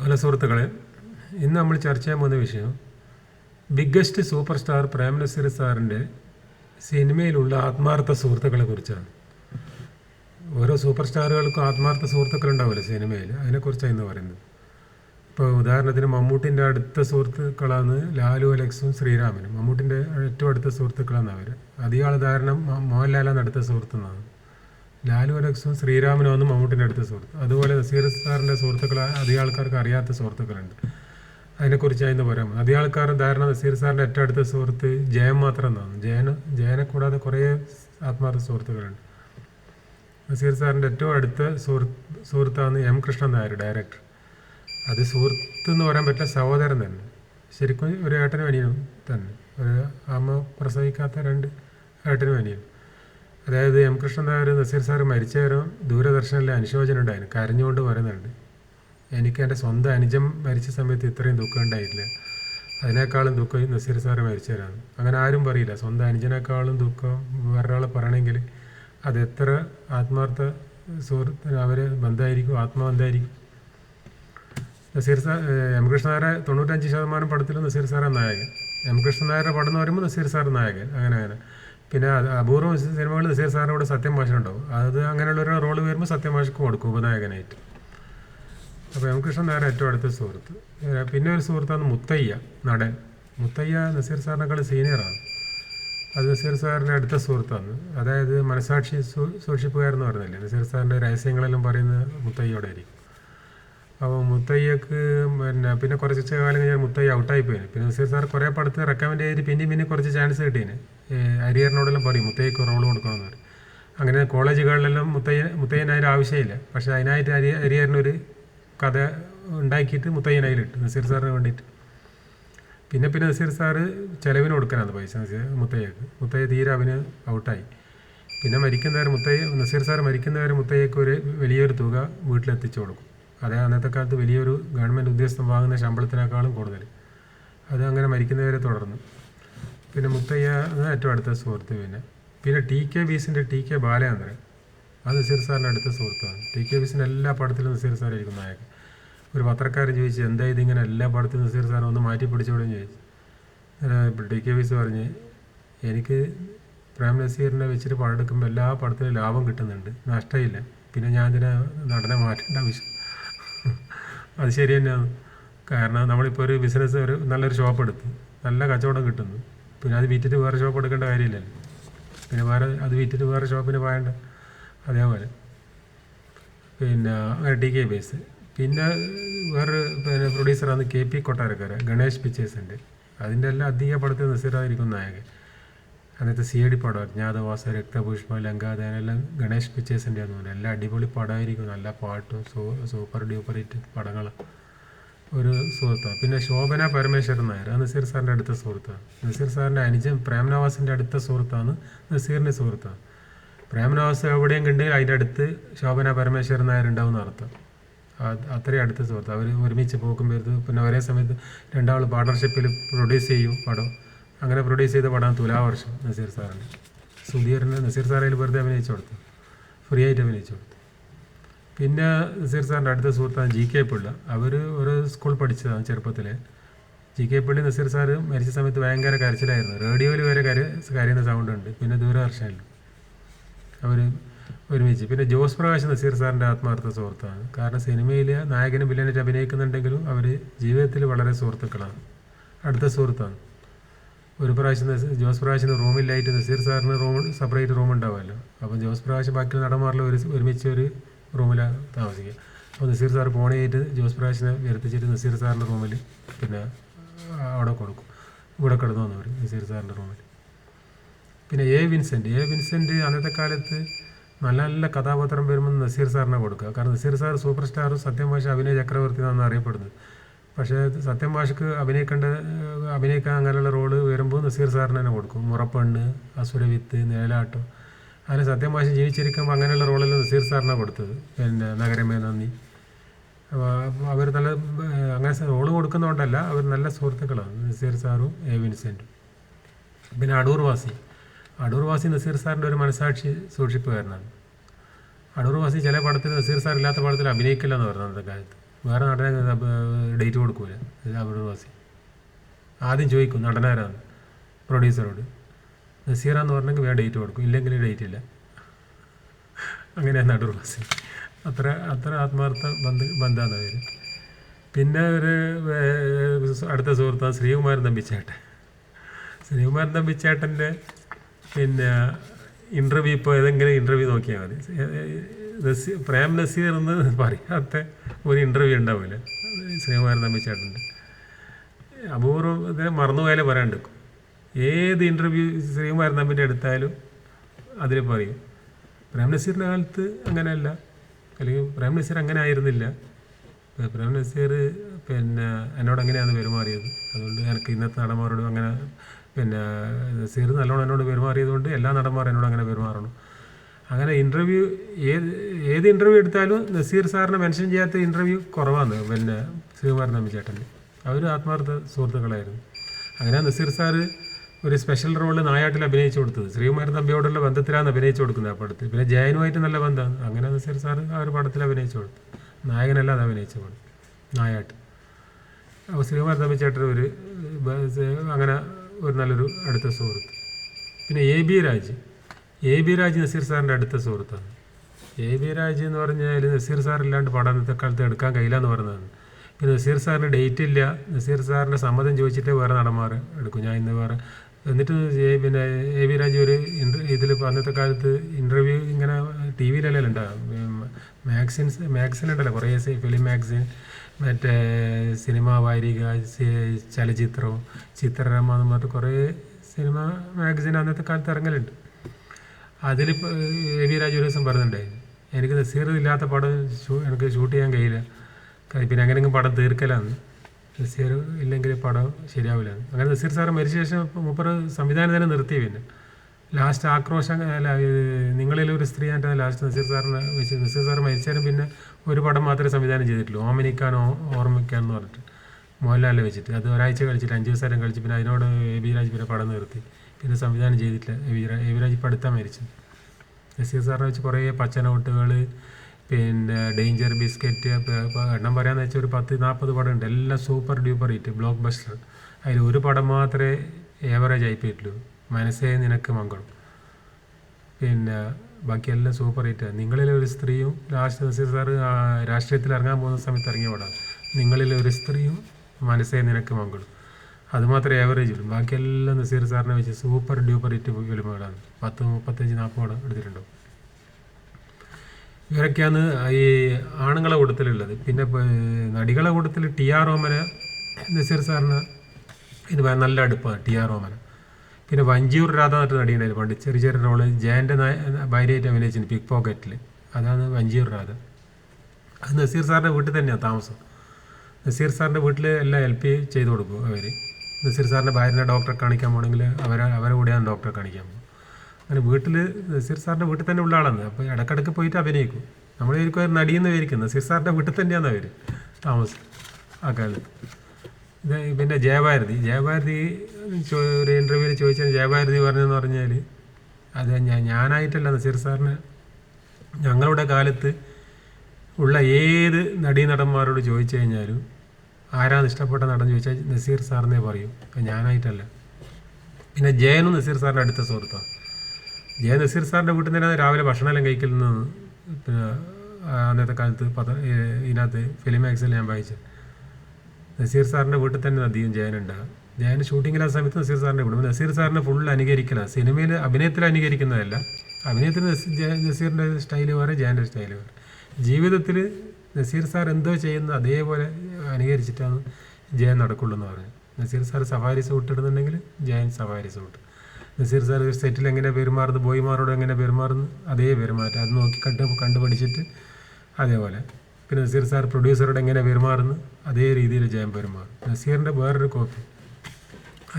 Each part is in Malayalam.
ഹലോ സുഹൃത്തുക്കളെ ഇന്ന് നമ്മൾ ചർച്ച ചെയ്യാൻ പോകുന്ന വിഷയം biggest super star Prem Nazir സാറിന്റെ സിനിമയിലുള്ള ആത്മാർത്ഥ സുഹൃത്തുക്കളെ കുറിച്ചാണ്. ഓരോ സൂപ്പർ സ്റ്റാറുകൾക്കും ആത്മാർത്ഥ സുഹൃത്തുക്കളുണ്ടാവുമല്ലോ സിനിമയിൽ അതിനെക്കുറിച്ചാണ് ഇന്ന് പറയുന്നത്. ഇപ്പോൾ ഉദാഹരണത്തിന് മമ്മൂട്ടിന്റെ അടുത്ത സുഹൃത്തുക്കളാണ് ലാലു അലക്സും ശ്രീരാമനും. മമ്മൂട്ടിന്റെ ഏറ്റവും അടുത്ത സുഹൃത്തുക്കളാണ് അവർ. അധികം ധാരണ മോഹൻലാലാണ് അടുത്ത സുഹൃത്തുന്നാണ് ലാലു അലക്സും ശ്രീരാമനും ഒന്നും മമ്മൂട്ടിന്റെ അടുത്ത സുഹൃത്ത്. അതുപോലെ നസീർ സാറിന്റെ സുഹൃത്തുക്കൾ അധികം ആൾക്കാർക്ക് അറിയാത്ത സുഹൃത്തുക്കളുണ്ട്. അതിനെക്കുറിച്ച് ഇന്ന് പറയാം. അധികം ആൾക്കാർ ധാരണ നസീർ സാറിന്റെ ഏറ്റവും അടുത്ത സുഹൃത്ത് ജയൻ മാത്രം എന്നാണ്. ജയന ജയനെ കൂടാതെ കുറേ ആത്മാർത്ഥ സുഹൃത്തുക്കളുണ്ട്. നസീർ സാറിന്റെ ഏറ്റവും അടുത്ത സുഹൃത്ത് സുഹൃത്താണ് എം കൃഷ്ണൻ നായർ ഡയറക്ടർ. അത് സുഹൃത്ത് എന്ന് പറയാൻ പറ്റില്ല സഹോദരൻ തന്നെ. ശരിക്കും ഒരു ഏട്ടനും അനിയനും തന്നെ. ഒരു അമ്മ പ്രസവിക്കാത്ത രണ്ട് ഏട്ടനും അനിയനും. അതായത് എം കൃഷ്ണൻ നായർ നസീർ സാർ മരിച്ച നേരം ദൂരദർശനിലെ അനുശോചനം ഉണ്ടായിരുന്നു. കരഞ്ഞുകൊണ്ട് പറയുന്നുണ്ട്. എനിക്ക് എന്റെ സ്വന്തം അനുജം മരിച്ച സമയത്ത് ഇത്രയും ദുഃഖം ഉണ്ടായിട്ടില്ല. അതിനേക്കാളും ദുഃഖം നസീർ സാറ് മരിച്ചവരാണ് അങ്ങനെ ആരും പറയില്ല. സ്വന്തം അനുജനേക്കാളും ദുഃഖം വേറൊരാളെ പറയണമെങ്കിൽ അത് എത്ര ആത്മാർത്ഥ സുഹൃത്തിന് അവർ ബന്ധമായിരിക്കും ആത്മബന്ധമായിരിക്കും നസീർ സാർ എം കൃഷ്ണനായരെ തൊണ്ണൂറ്റഞ്ച് ശതമാനം പടത്തിൽ നസീർ സാറാണ് നായകൻ. എം കൃഷ്ണനായരുടെ പടം എന്ന് പറയുമ്പോൾ നസീർ സാർ നായകൻ. അങ്ങനെ അങ്ങനെ. പിന്നെ അപൂർവം സിനിമകൾ നസീർ സാറിന് കൂടെ സത്യം ഭാഷ ഉണ്ടാവും അത് അങ്ങനെയുള്ള ഒരു റോൾ വരുമ്പോൾ സത്യം ഭാഷക്ക് കൊടുക്കും ഉപനായകനായിട്ട്. അപ്പോൾ എം കൃഷ്ണൻ നായർ ഏറ്റവും അടുത്ത സുഹൃത്ത്. പിന്നെ ഒരു സുഹൃത്താണ് മുത്തയ്യ നടൻ. മുത്തയ്യ നസീർ സാറിനേക്കാൾ സീനിയറാണ് അത് നസീർ സാറിന്റെ അടുത്ത സുഹൃത്താണ്. അതായത് മനസാക്ഷി സൂക്ഷിപ്പുകാരെന്ന് പറഞ്ഞില്ലേ? നസീർ സാറിന്റെ രഹസ്യങ്ങളെല്ലാം പറയുന്നത് മുത്തയ്യോടെ ആയിരിക്കും അപ്പോൾ മുത്തയ്യക്ക് പിന്നെ പിന്നെ കുറച്ച് കാലം കഴിഞ്ഞാൽ മുത്തയ്യ ഔട്ടായി പോയിന് പിന്നെ നസീർ സാർ കുറേ പടത്ത് റെക്കമെൻഡ് ചെയ്തിട്ട് പിന്നെയും പിന്നെ കുറച്ച് ചാൻസ് കിട്ടീന്. ഹരിഹരനോടെല്ലാം പറയും മുത്തയ്യക്ക് റോൾ കൊടുക്കണമെന്ന് പറയും. അങ്ങനെ കോളേജുകളിലെല്ലാം മുത്തയ്യ മുത്തയ്യനായാലും ആവശ്യമില്ല. പക്ഷേ അതിനായിട്ട് ഹരി ഹരിഹരനൊരു കഥ ഉണ്ടാക്കിയിട്ട് മുത്തയ്യനായിലിട്ട് നസീർ സാറിന് വേണ്ടിയിട്ട്. പിന്നെ പിന്നെ നസീർ സാറ് ചിലവിന് കൊടുക്കാനാണ് പൈസ നസീർ മുത്തയ്യക്ക്. മുത്തയ്യ തീരെ അവന് ഔട്ടായി. പിന്നെ മുത്തയ്യ നസീർ സാർ മരിക്കുന്നവരെ മുത്തയ്യക്ക് ഒരു വലിയൊരു തുക വീട്ടിലെത്തിച്ചു കൊടുക്കും. അത് അന്നത്തെ കാലത്ത് വലിയൊരു ഗവൺമെന്റ് ഉദ്യോഗസ്ഥൻ വാങ്ങുന്ന ശമ്പളത്തിനേക്കാളും കൂടുതൽ. അത് അങ്ങനെ മരിക്കുന്നവരെ തുടർന്നു. പിന്നെ മുത്തയ്യ ഏറ്റവും അടുത്ത സുഹൃത്ത് പിന്നെ. പിന്നെ ടി കെ ബീസിന്റെ ടി കെ ബാലചന്ദ്രൻ. അത് നസീർ സാറിന്റെ അടുത്ത സുഹൃത്താണ്. ടി കെ ബീസിന്റെ എല്ലാ പടത്തിലും നസീർ സാറായിരിക്കും നായകൻ. ഒരു പത്രക്കാരൻ ചോദിച്ചു എന്താ ഇതിങ്ങനെ എല്ലാ പടത്തിലും നസീർ സാറിനെ ഒന്ന് മാറ്റി പിടിച്ചോടെ? ചോദിച്ചു. ടി കെ ബീസ് പറഞ്ഞ് എനിക്ക് പ്രേം നസീറിനെ വെച്ചിട്ട് പടം എടുക്കുമ്പോൾ എല്ലാ പടത്തിലും ലാഭം കിട്ടുന്നുണ്ട്. നഷ്ടമില്ല. പിന്നെ ഞാൻ ഇതിനെ നടനെ മാറ്റേണ്ട ആവശ്യം അത് ശരി തന്നെയാണ്. കാരണം നമ്മളിപ്പോൾ ഒരു ബിസിനസ് ഒരു നല്ലൊരു ഷോപ്പ് എടുത്തു നല്ല കച്ചവടം കിട്ടുന്നു. പിന്നെ അത് വിറ്റിട്ട് വേറെ ഷോപ്പ് എടുക്കേണ്ട കാര്യമില്ലല്ലോ പിന്നെ വേറെ അത് വിറ്റിട്ട് വേറെ ഷോപ്പിന് പോയണ്ട അതേപോലെ. പിന്നെ ടി കെ ബേസ് പിന്നെ വേറെ പിന്നെ പ്രൊഡ്യൂസറാണ് കെ പി കൊട്ടാരക്കര ഗണേഷ് പിക്ചേഴ്സിന്റെ അതിന്റെ എല്ലാം അധിക പടത്തിൽ നസീറായിരിക്കും നായകൻ. അന്നത്തെ സി ഡി പടം അജ്ഞാതവാസ രക്തപുഷ്പം ലങ്കാദാനെല്ലാം ഗണേഷ് പിക്ചേഴ്സിന്റെ ആണെന്ന് തോന്നുന്നു എല്ലാം അടിപൊളി പടമായിരിക്കും. നല്ല പാട്ടും സൂപ്പർ ഡ്യൂപ്പർ ഹിറ്റ് പടങ്ങളാണ് ഒരു സുഹൃത്താണ് പിന്നെ ശോഭന പരമേശ്വരൻ നായർ ആ നസീർ സാറിന്റെ അടുത്ത സുഹൃത്താണ് നസീർ സാറിന്റെ അനുജൻ പ്രേംനവാസിന്റെ അടുത്ത സുഹൃത്താണ് നസീറിന്റെ സുഹൃത്താണ് പ്രേംനവാസ് എവിടെയും കണ്ടെങ്കിൽ അതിന്റെ അടുത്ത് ശോഭന പരമേശ്വരൻ നായർ ഉണ്ടാവും അർത്ഥം. അത് അത്രയും അടുത്ത സുഹൃത്ത്. അവർ ഒരുമിച്ച് പോകുമ്പോൾ പിന്നെ ഒരേ സമയത്ത് രണ്ടാൾ പാർട്ണർഷിപ്പിൽ പ്രൊഡ്യൂസ് ചെയ്യും പടം. അങ്ങനെ പ്രൊഡ്യൂസ് ചെയ്ത പടം തുലാവർഷം നസീർ സാറിന്റെ. സുധീറിന് നസീർ സാറയിൽ വെറുതെ അഭിനയിച്ചു കൊടുത്തു. ഫ്രീ ആയിട്ട് അഭിനയിച്ചു കൊടുത്തു. പിന്നെ നസീർ സാറിന്റെ അടുത്ത സുഹൃത്താണ് ജി കെ പിള്ള. അവർ ഒരു സ്കൂൾ പഠിച്ചതാണ് ചെറുപ്പത്തിൽ G K Pillai Nazir sir മരിച്ച സമയത്ത് ഭയങ്കര കരച്ചിലായിരുന്നു. റേഡിയോയിൽ വരെ കര കരയുന്ന സൗണ്ട് ഉണ്ട്. പിന്നെ ദൂരദർശനിൽ അവർ ഒരുമിച്ച്. പിന്നെ ജോസ് പ്രകാശ് നസീർ സാറിന്റെ ആത്മാർത്ഥ സുഹൃത്താണ്. കാരണം സിനിമയിൽ നായകനും വില്ലനായിട്ട് അഭിനയിക്കുന്നുണ്ടെങ്കിലും അവർ ജീവിതത്തിൽ വളരെ സുഹൃത്തുക്കളാണ്. അടുത്ത സുഹൃത്താണ്. ഒരു പ്രാവശ്യം ജോസ് പ്രകാശിന് റൂമില്ലായിട്ട് നസീർ സാറിന് റൂം സെപ്പറേറ്റ് റൂം ഉണ്ടാവുമല്ലോ. അപ്പം ജോസ് പ്രകാശ് ബാക്കി നടന്മാരിൽ ഒരു ഒരുമിച്ച് ഒരു റൂമിലാണ് താമസിക്കുക. അപ്പോൾ നസീർ സാർ ഫോണിയായിട്ട് ജോസ് പ്രകാശിനെ വരുത്തിച്ചിട്ട് നസീർ സാറിന്റെ റൂമിൽ പിന്നെ അവിടെ കൊടുക്കും. ഇവിടെ കിടന്നു വന്നവർ നസീർ സാറിന്റെ റൂമിൽ. പിന്നെ എ വിൻസെന്റ് എ വിൻസെന്റ് അന്നത്തെ കാലത്ത് നല്ല നല്ല കഥാപാത്രം വരുമ്പോൾ നസീർ സാറിനെ കൊടുക്കുക. കാരണം നസീർ സാർ സൂപ്പർ സ്റ്റാറും സത്യം ഭാഷ അഭിനയ ചക്രവർത്തി എന്നാണ് അറിയപ്പെടുന്നത്. പക്ഷേ സത്യം ഭാഷക്ക് അഭിനയിക്കേണ്ട അഭിനയിക്കാൻ അങ്ങനെയുള്ള റോൾ വരുമ്പോൾ നസീർ സാറിന് തന്നെ കൊടുക്കും. മുറപ്പെണ്ണ് അസുരവിത്ത് നിഴലാട്ടം അങ്ങനെ സത്യം ഭാഷ ജീവിച്ചിരിക്കുമ്പോൾ അങ്ങനെയുള്ള റോളിൽ നസീർ സാറിനാണ് കൊടുത്തത്. പിന്നെ നഗരമേ നന്ദി. അപ്പോൾ അവർ നല്ല അങ്ങനെ റോൾ കൊടുക്കുന്നതുകൊണ്ടല്ല അവർ നല്ല സുഹൃത്തുക്കളാണ്. നസീർ സാറും എ വിൻസെന്റും പിന്നെ അടൂർ വാസി അടൂർ വാസി നസീർ സാറിന്റെ ഒരു മനസാക്ഷി സൂക്ഷിപ്പുകാരനാണ്. അടൂർ വാസി ചില പടത്തിൽ നസീർ സാർ ഇല്ലാത്ത പടത്തിൽ അഭിനയിക്കില്ല എന്ന് പറഞ്ഞു അന്നത്തെ കാലത്ത്. വേറെ നടനെ ഡേറ്റ് കൊടുക്കൂല. അടൂർവാസി. ആദ്യം ചോദിക്കും നടനാരാണ് പ്രൊഡ്യൂസറോട് നസീറാന്ന് പറഞ്ഞെങ്കിൽ വേറെ ഡേറ്റ് കൊടുക്കും. ഇല്ലെങ്കിൽ ഡേറ്റ് ഇല്ല. അങ്ങനെയാണ് നടൂർ വാസി അത്ര അത്ര ആത്മാർത്ഥ ബന്ധ ബന്ധമാണ് അവർ പിന്നെ ഒരു അടുത്ത സുഹൃത്താണ് ശ്രീകുമാരൻ തമ്പിച്ചേട്ടൻ. ശ്രീകുമാരൻ തമ്പിച്ചേട്ടന്റെ പിന്നെ ഇന്റർവ്യൂ ഇപ്പോൾ ഏതെങ്കിലും ഇന്റർവ്യൂ നോക്കിയാൽ മതി. നസീർ പ്രേം നസീർ എന്ന് പറയാത്ത ഒരു ഇന്റർവ്യൂ ഉണ്ടാവില്ല ശ്രീകുമാരൻ തമ്പിച്ചേട്ടന്റെ. അപൂർവം ഇതിനെ മറന്നുപോയാലേ പറയാണ്ടിരിക്കും ഏത് ഇന്റർവ്യൂ ശ്രീ തമ്പിന്റെ എടുത്താലും അതിൽ പറയും. പ്രേം നസീറിന്റെ കാലത്ത് അങ്ങനെയല്ല. അല്ലെങ്കിൽ പ്രേം നസീർ അങ്ങനെ ആയിരുന്നില്ല. പ്രേം നസീർ പിന്നെ എന്നോട് അങ്ങനെയാണ് പെരുമാറിയത്? അതുകൊണ്ട് എനിക്ക് ഇന്നത്തെ നടന്മാരോടും അങ്ങനെ പിന്നെ നസീർ നല്ലോണം എന്നോട് പെരുമാറിയത് കൊണ്ട് എല്ലാ നടന്മാരും എന്നോട് അങ്ങനെ പെരുമാറണം. അങ്ങനെ ഇന്റർവ്യൂ ഏത് ഏത് ഇന്റർവ്യൂ എടുത്താലും നസീർ സാറിനെ മെൻഷൻ ചെയ്യാത്ത ഇന്റർവ്യൂ കുറവാണ്. പിന്നെ ശ്രീകുമാരൻ ചേട്ടന്റെ അവർ ആത്മാർത്ഥ സുഹൃത്തുക്കളായിരുന്നു. അങ്ങനെ നസീർ സാറ് ഒരു സ്പെഷ്യൽ റോൾ നായാട്ടിൽ അഭിനയിച്ചു കൊടുത്തത്. ശ്രീകുമാരൻ തമ്പിയോടുള്ള ബന്ധത്തിലാണ് അഭിനയിച്ചു കൊടുക്കുന്നത് ആ പടത്തിൽ. പിന്നെ ജയനുമായിട്ട് നല്ല ബന്ധമാണ്. അങ്ങനെ നസീർ സാർ ആ ഒരു പടത്തിൽ അഭിനയിച്ചു കൊടുത്തു. നായകനല്ലാതെ അഭിനയിച്ചു പടം നായാട്ട്. അപ്പോൾ ശ്രീകുമാരൻ തമ്പി ചേട്ടൻ ഒരു അങ്ങനെ ഒരു നല്ലൊരു അടുത്ത സുഹൃത്ത്. പിന്നെ A B Raj. A B Raj Nazir സാറിന്റെ അടുത്ത സുഹൃത്താണ്. എ ബി രാജ് എന്ന് പറഞ്ഞാൽ നസീർ സാറില്ലാണ്ട് പടം ഇന്നത്തെ കാലത്ത് എടുക്കാൻ കഴിയില്ല എന്ന് പറഞ്ഞതാണ് പിന്നെ നസീർ സാറിന് ഡേറ്റ് ഇല്ല. നസീർ സാറിന്റെ സമ്മതം ചോദിച്ചിട്ടേ വേറെ നടന്മാർ എടുക്കും. ഞാൻ ഇന്ന് വേറെ എന്നിട്ട് പിന്നെ എ വി രാജു ഒരു ഇതിൽ അന്നത്തെ കാലത്ത് ഇന്റർവ്യൂ ഇങ്ങനെ ടി വിയിലല്ലേ ഉണ്ടാകും മാഗസിൻസ് മാഗസിൻ ഉണ്ടല്ലോ കുറേ ഫിലിം മാഗസിൻ മറ്റേ സിനിമ വാരിക ചലച്ചിത്രം ചിത്രരമ എന്ന് പറഞ്ഞിട്ട് കുറേ സിനിമ മാഗസിൻ അന്നത്തെ കാലത്ത് ഇറങ്ങലുണ്ട്. അതിലിപ്പോൾ എ വി രാജു ഒരു ദിവസം പറഞ്ഞിട്ടുണ്ടായിരുന്നു എനിക്ക് നസീർ ഇല്ലാത്ത പടം എനിക്ക് ഷൂട്ട് ചെയ്യാൻ കഴിയില്ല. പിന്നെ അങ്ങനെയെങ്കിലും പടം തീർക്കലാന്ന്. നസീർ ഇല്ലെങ്കിൽ പടം ശരിയാവില്ല. അങ്ങനെ നസീർ സാർ മരിച്ച ശേഷം മൂപ്പറ് സംവിധാനം തന്നെ നിർത്തി പിന്നെ. ലാസ്റ്റ് ആക്രോശം അല്ല നിങ്ങളിൽ ഒരു സ്ത്രീ ആയിട്ട് ലാസ്റ്റ് നസീർ സാറിന് വെച്ച് നസീർ സാർ മരിച്ചാലും പിന്നെ ഒരു പടം മാത്രമേ സംവിധാനം ചെയ്തിട്ടുള്ളൂ. ഓമനിക്കാൻ ഓർമ്മിക്കാൻ എന്ന് പറഞ്ഞിട്ട്. മോഹൻലാലിനെ വെച്ചിട്ട്. അത് ഒരാഴ്ച കളിച്ചിട്ട് അഞ്ച് ദിവസം കളിച്ച് പിന്നെ അതിനോട് എ ബി രാജ് പിന്നെ പടം നിർത്തി. പിന്നെ സംവിധാനം ചെയ്തിട്ടില്ല. A B Raj A B Raj മരിച്ചത്. നസീർ സാറിനെ വെച്ച് കുറേ പച്ചനോട്ടുകൾ പിന്നെ ഡേഞ്ചർ ബിസ്ക്കറ്റ് എണ്ണം പറയാന്ന് വെച്ചാൽ ഒരു പത്ത് നാൽപ്പത് പടം ഉണ്ട് എല്ലാം super duper hit blockbuster. അതിൽ ഒരു പടം മാത്രമേ ഏവറേജ് ആയി പോയിട്ടുള്ളൂ മനസ്സേ നിനക്ക് മംഗളം. പിന്നെ ബാക്കിയെല്ലാം സൂപ്പർ ഹിറ്റാണ് നിങ്ങളിലെ ഒരു സ്ത്രീയും ലാസ്റ്റ് നസീർ സാറ് രാഷ്ട്രീയത്തിൽ ഇറങ്ങാൻ പോകുന്ന സമയത്ത് ഇറങ്ങിയ പടമാണ് നിങ്ങളിലെ ഒരു സ്ത്രീയും മനസ്സേ നിനക്ക് മംഗളം. അത് മാത്രമേ ആവറേജ് ഉള്ളൂ. ബാക്കിയെല്ലാം നസീർ സാറിനെ വെച്ച് സൂപ്പർ ഡ്യൂപ്പർ ഹിറ്റ് ഫിലിമുകളാണ്. പത്ത് മുപ്പത്തഞ്ച് നാൽപ്പത് പടം എടുത്തിട്ടുണ്ടോ ഇവരൊക്കെയാണ് ഈ ആണുങ്ങളെ കൂട്ടത്തിലുള്ളത്. പിന്നെ നടികളെ കൂട്ടത്തിൽ ടി ആർ ഓമന നസീർ സാറിന് ഇത് നല്ല അടുപ്പാണ് ടി ആർ ഓമന. പിന്നെ വഞ്ചിയൂർ രാധ എന്നിട്ട് നടിയുണ്ടായിരുന്നു പണ്ട് ചെറിയ ചെറിയ റോൾ. ജയന്റെ ഭാര്യയായിട്ട് അഭിനയിച്ചിട്ടുണ്ട് പിക് പോക്കറ്റിൽ അതാണ് വഞ്ചിയൂർ രാധ. അത് നസീർ സാറിന്റെ വീട്ടിൽ തന്നെയാണ് താമസം. നസീർ സാറിന്റെ വീട്ടിൽ എല്ലാം ഹെൽപ്പ് ചെയ്ത് കൊടുക്കും അവർ നസീർ സാറിന്റെ ഭാര്യനെ ഡോക്ടറെ കാണിക്കാൻ പോകണമെങ്കിൽ അവരെ അവരെ കൂടെയാണ് ഡോക്ടറെ കാണിക്കാൻ പോകും അങ്ങനെ വീട്ടിൽ നസീർ സാറിന്റെ വീട്ടിൽ തന്നെ ഉള്ള ആളാണ്. അപ്പോൾ ഇടക്കിടക്ക് പോയിട്ട് അഭിനയിക്കും. നമ്മൾ ഒരു നടിയെന്ന് വിചാരിക്കും നസീർ സാറിന്റെ വീട്ടിൽ തന്നെയാണ് അവർ താമസം ആ കാലത്ത് ഇത് പിന്നെ ജയഭാരതി. ജയഭാരതി ഒരു ഇന്റർവ്യൂവിൽ ചോദിച്ചാൽ ജയഭാരതി പറഞ്ഞതെന്ന് പറഞ്ഞാൽ അത് ഞാൻ ഞാനായിട്ടല്ല നസീർ സാറിന് ഞങ്ങളുടെ കാലത്ത് ഉള്ള ഏത് നടീ നടന്മാരോട് ചോദിച്ചു കഴിഞ്ഞാലും ആരാണ് ഇഷ്ടപ്പെട്ട നടൻ ചോദിച്ചാൽ നസീർ സാറിനെ പറയും. ഞാനായിട്ടല്ല. പിന്നെ ജയനും നസീർ സാറിന്റെ അടുത്ത സുഹൃത്താണ്. ജയ നസീർ സാറിന്റെ വീട്ടിൽ നിന്ന് രാവിലെ ഭക്ഷണമെല്ലാം കഴിക്കലെന്ന് അന്നത്തെ കാലത്ത് പത ഇതിനകത്ത് ഫിലിം മാക്സിൽ ഞാൻ വായിച്ചത്. നസീർ സാറിന്റെ വീട്ടിൽ തന്നെ അധികം ജയനുണ്ടാകും ജയൻ ഷൂട്ടിങ്ങിലാ സമയത്ത് നസീർ സാറിന്റെ വീട് നസീർ സാറിനെ ഫുൾ അനുകരിക്കലാണ് സിനിമയിൽ അഭിനയത്തിൽ അനുകരിക്കുന്നതല്ല. അഭിനയത്തിൽ നസീറിന്റെ സ്റ്റൈൽ വേറെ ജയന്റെ സ്റ്റൈൽ വേറെ. ജീവിതത്തിൽ നസീർ സാർ എന്തോ ചെയ്യുന്ന അതേപോലെ അനുകരിച്ചിട്ടാണ് ജയൻ നടക്കുള്ളൂ എന്ന് പറഞ്ഞു Nazir sir safari suit ഇടുന്നുണ്ടെങ്കിൽ Jayan safari suit Nazir sir ഒരു സെറ്റിൽ എങ്ങനെ പെരുമാറുന്നത് ബോയ്മാരോട് എങ്ങനെ പെരുമാറുന്നു അതേ പെരുമാറ്റം. അത് നോക്കി കണ്ട് കണ്ടുപഠിച്ചിട്ട് അതേപോലെ. പിന്നെ നസീർ സാർ പ്രൊഡ്യൂസറോട് എങ്ങനെ പെരുമാറുന്നു അതേ രീതിയിൽ ജയം പെരുമാറും നസീറിന്റെ വേറൊരു കോപ്പി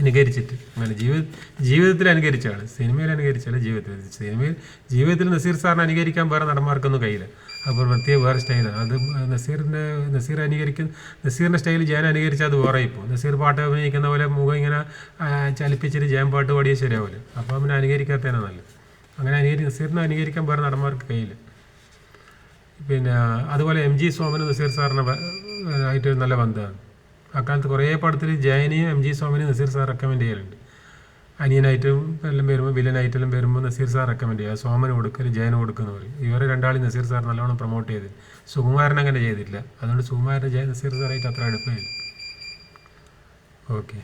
അനുകരിച്ചിട്ട് അങ്ങനെ ജീവിത ജീവിതത്തിൽ അനുകരിച്ചാണ് സിനിമയിൽ അനുകരിച്ചാൽ ജീവിതത്തിൽ. സിനിമയിൽ ജീവിതത്തിൽ നസീർ സാറിനെ അനുകരിക്കാൻ വേറെ നടന്മാർക്കൊന്നും കഴിയില്ല. അപ്പോൾ പ്രത്യേക വേറെ സ്റ്റൈലാണ് അത് നസീറിന്റെ നസീർ അനുകരിക്കുന്ന നസീറിന്റെ സ്റ്റൈൽ ജാൻ അനുകരിച്ചാൽ അത് വേറെ ഇപ്പോൾ നസീർ പാട്ട് അഭിനയിക്കുന്ന പോലെ മുഖം ഇങ്ങനെ ചലിപ്പിച്ചിട്ട് ജാൻ പാട്ട് പാടിയാൽ ശരിയാവില്ല അപ്പോൾ അവനെ അനുകരിക്കാത്തതാണ് നല്ലത്. അങ്ങനെ അനുകരി നസീറിനെ അനുകരിക്കാൻ വേറെ നടന്മാർക്ക് കയ്യിൽ പിന്നെ അതുപോലെ എം ജി സോമനും നസീർ സാറിനെ ആയിട്ട് നല്ല ബന്ധമാണ്. അക്കാലത്ത് കുറേ പടത്തിൽ ജയനെയും എം ജി സോമനെയും നസീർ സാർ റെക്കമെൻഡ് ചെയ്യലുണ്ട്. അനിയനായിട്ടും എല്ലാം വരുമ്പോൾ വില്ലനായിട്ടെല്ലാം വരുമ്പോൾ നസീർ സാർ റെക്കമെൻഡ് ചെയ്യുക സോമന് കൊടുക്കൽ ജയൻ കൊടുക്കുന്ന പറയും. ഇവരെ രണ്ടാളും നസീർ സാർ നല്ലോണം പ്രൊമോട്ട് ചെയ്ത്. സുകുമാരൻ അങ്ങനെ ചെയ്തിട്ടില്ല. അതുകൊണ്ട് സുകുമാരൻ ജയ നസീർ സാറായിട്ട് അത്ര അടുപ്പമില്ല. ഓക്കെ